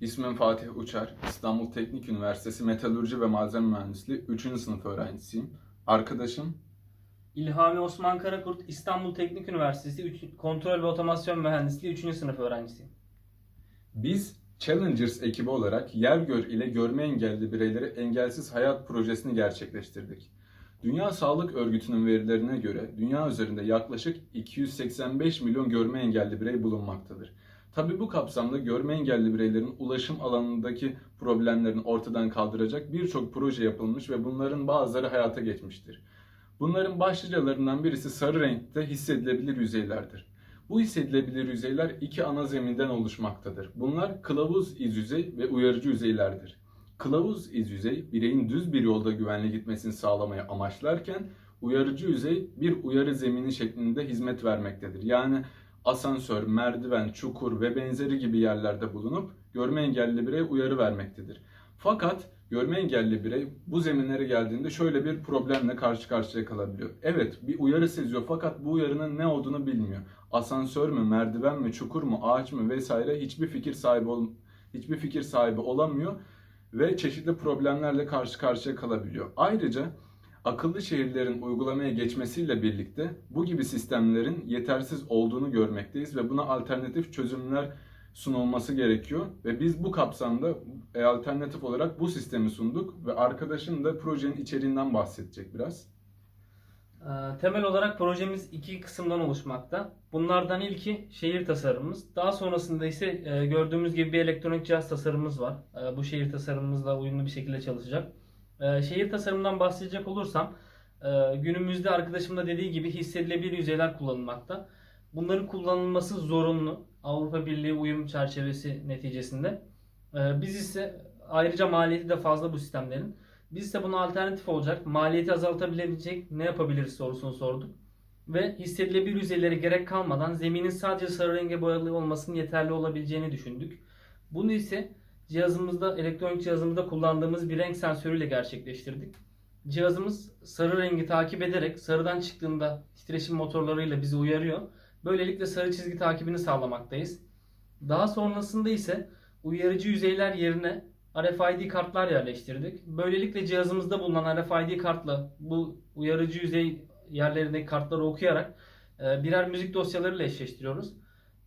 İsmim Fatih Uçar. İstanbul Teknik Üniversitesi Metalurji ve Malzeme Mühendisliği 3. sınıf öğrencisiyim. Arkadaşım İlhami Osman Karakurt, İstanbul Teknik Üniversitesi üç- Kontrol ve Otomasyon Mühendisliği 3. sınıf öğrencisiyim. biz Challengers ekibi olarak yer gör ile görme engelli bireylere engelsiz hayat projesini gerçekleştirdik. Dünya Sağlık Örgütü'nün verilerine göre dünya üzerinde yaklaşık 285 milyon görme engelli birey bulunmaktadır. Tabi bu kapsamda görme engelli bireylerin ulaşım alanındaki problemlerini ortadan kaldıracak birçok proje yapılmış ve bunların bazıları hayata geçmiştir. Bunların başlıcalarından birisi sarı renkte hissedilebilir yüzeylerdir. Bu hissedilebilir yüzeyler iki ana zeminden oluşmaktadır. Bunlar kılavuz iz yüzey ve uyarıcı yüzeylerdir. Kılavuz iz yüzey bireyin düz bir yolda güvenli gitmesini sağlamayı amaçlarken uyarıcı yüzey bir uyarı zemini şeklinde hizmet vermektedir. Yani asansör, merdiven, çukur ve benzeri gibi yerlerde bulunup görme engelli bireye uyarı vermektedir. Fakat görme engelli birey bu zeminlere geldiğinde şöyle bir problemle karşı karşıya kalabiliyor. Evet bir uyarı seziyor fakat bu uyarının ne olduğunu bilmiyor. Asansör mü, merdiven mi, çukur mu, ağaç mı vesaire hiçbir fikir sahibi ol hiçbir fikir sahibi olamıyor ve çeşitli problemlerle karşı karşıya kalabiliyor. Ayrıca akıllı şehirlerin uygulamaya geçmesiyle birlikte bu gibi sistemlerin yetersiz olduğunu görmekteyiz ve buna alternatif çözümler sunulması gerekiyor ve biz bu kapsamda e, alternatif olarak bu sistemi sunduk ve arkadaşım da projenin içeriğinden bahsedecek biraz. Ee, Temel olarak projemiz iki kısımdan oluşmakta. Bunlardan ilki şehir tasarımımız. Daha sonrasında ise e, gördüğümüz gibi bir elektronik cihaz tasarımımız var. E, Bu şehir tasarımımızla uyumlu bir şekilde çalışacak. E, Şehir tasarımından bahsedecek olursam e, günümüzde arkadaşım da dediği gibi hissedilebilir yüzeyler kullanılmakta. Bunların kullanılması zorunlu. Avrupa Birliği uyum çerçevesi neticesinde. E, Biz ise ayrıca maliyeti de fazla bu sistemlerin. Biz ise buna alternatif olacak, maliyeti azaltabilecek ne yapabiliriz sorusunu sorduk. Ve hissedilebilir yüzeylere gerek kalmadan zeminin sadece sarı renge boyalı olmasının yeterli olabileceğini düşündük. Bunu ise cihazımızda, elektronik cihazımızda kullandığımız bir renk sensörüyle gerçekleştirdik. Cihazımız sarı rengi takip ederek sarıdan çıktığında titreşim motorlarıyla bizi uyarıyor. Böylelikle sarı çizgi takibini sağlamaktayız. Daha sonrasında ise uyarıcı yüzeyler yerine RFID kartlar yerleştirdik. Böylelikle cihazımızda bulunan RFID kartla bu uyarıcı yüzey yerlerindeki kartları okuyarak e, birer müzik dosyalarıyla eşleştiriyoruz.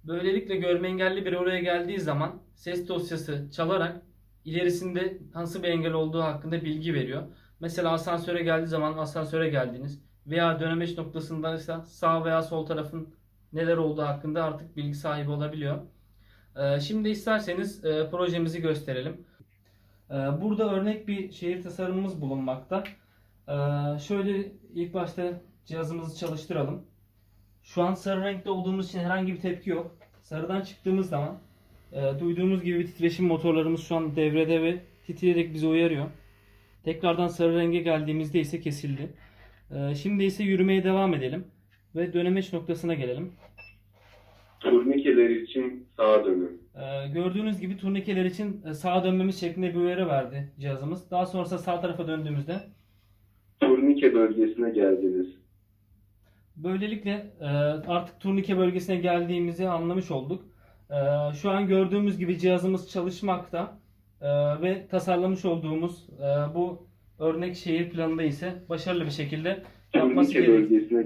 Böylelikle görme engelli biri oraya geldiği zaman ses dosyası çalarak ilerisinde nasıl bir engel olduğu hakkında bilgi veriyor. Mesela asansöre geldiği zaman asansöre geldiniz veya dönemeç noktasındaysa sağ veya sol tarafın neler olduğu hakkında artık bilgi sahibi olabiliyor. E, Şimdi isterseniz e, projemizi gösterelim. Ee, Burada örnek bir şehir tasarımımız bulunmakta. Ee, Şöyle ilk başta cihazımızı çalıştıralım. Şu an sarı renkte olduğumuz için herhangi bir tepki yok. Sarıdan çıktığımız zaman e, duyduğumuz gibi titreşim motorlarımız şu an devrede ve titreyerek bizi uyarıyor. Tekrardan sarı renge geldiğimizde ise kesildi. Ee, Şimdi ise yürümeye devam edelim ve dönemeç noktasına gelelim. Turnikeler için sağa dönün. Ee, Gördüğünüz gibi turnikeler için e, sağa dönmemiz şeklinde bir uyarı verdi cihazımız. Daha sonrasında sağ tarafa döndüğümüzde Turnike bölgesine geldiniz. Böylelikle e, artık turnike bölgesine geldiğimizi anlamış olduk. E, Şu an gördüğümüz gibi cihazımız çalışmakta E, ve tasarlamış olduğumuz bu örnek şehir planında ise başarılı bir şekilde yapması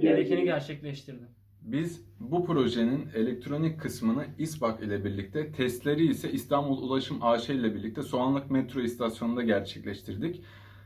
gerekeni gerçekleştirdi. Biz bu projenin elektronik kısmını İSPAK ile birlikte, testleri ise İstanbul Ulaşım AŞ ile birlikte Soğanlık Metro İstasyonu'nda gerçekleştirdik.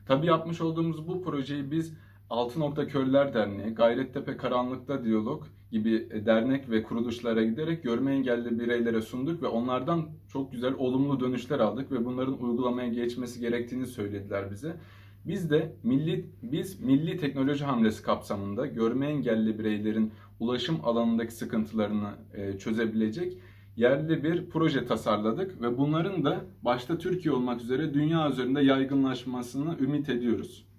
Tabi yapmış olduğumuz bu projeyi biz Altı Nokta Körler Derneği, Gayrettepe Karanlıkta Diyalog gibi e, dernek ve kuruluşlara giderek görme engelli bireylere sunduk ve onlardan çok güzel olumlu dönüşler aldık ve bunların uygulamaya geçmesi gerektiğini söylediler bize. Biz de milli biz milli teknoloji hamlesi kapsamında görme engelli bireylerin ulaşım alanındaki sıkıntılarını e, çözebilecek yerli bir proje tasarladık ve bunların da başta Türkiye olmak üzere dünya üzerinde yaygınlaşmasını ümit ediyoruz.